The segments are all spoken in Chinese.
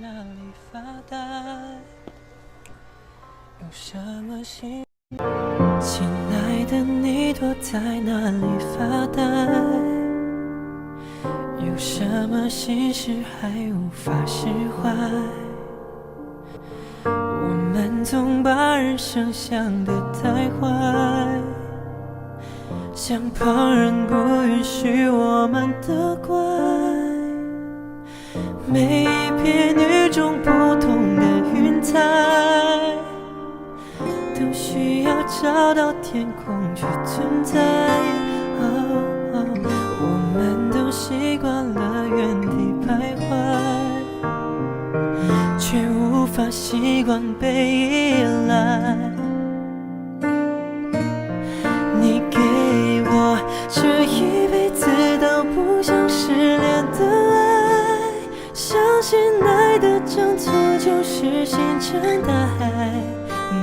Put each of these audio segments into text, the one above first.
哪里发呆？有什么心？亲爱的，你躲在哪里发呆？有什么心事还无法释怀？我们总把人生想得太坏，像旁人不允许我们的怪。每种不同的云彩，都需要找到天空去存在。哦我们都习惯了原地徘徊，却无法习惯被依赖。你给我这一辈子都不想失联的爱，相信爱的挣脱就是星辰大海，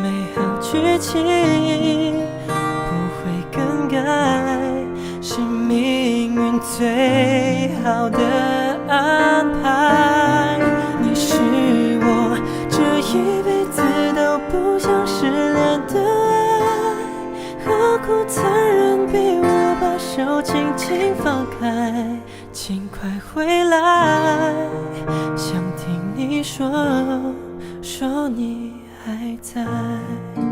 美好剧情不会更改，是命运最好的安排。你是我这一辈子都不想失联的爱。何苦残忍逼我把手轻轻放开？请快回来，说，说你还在。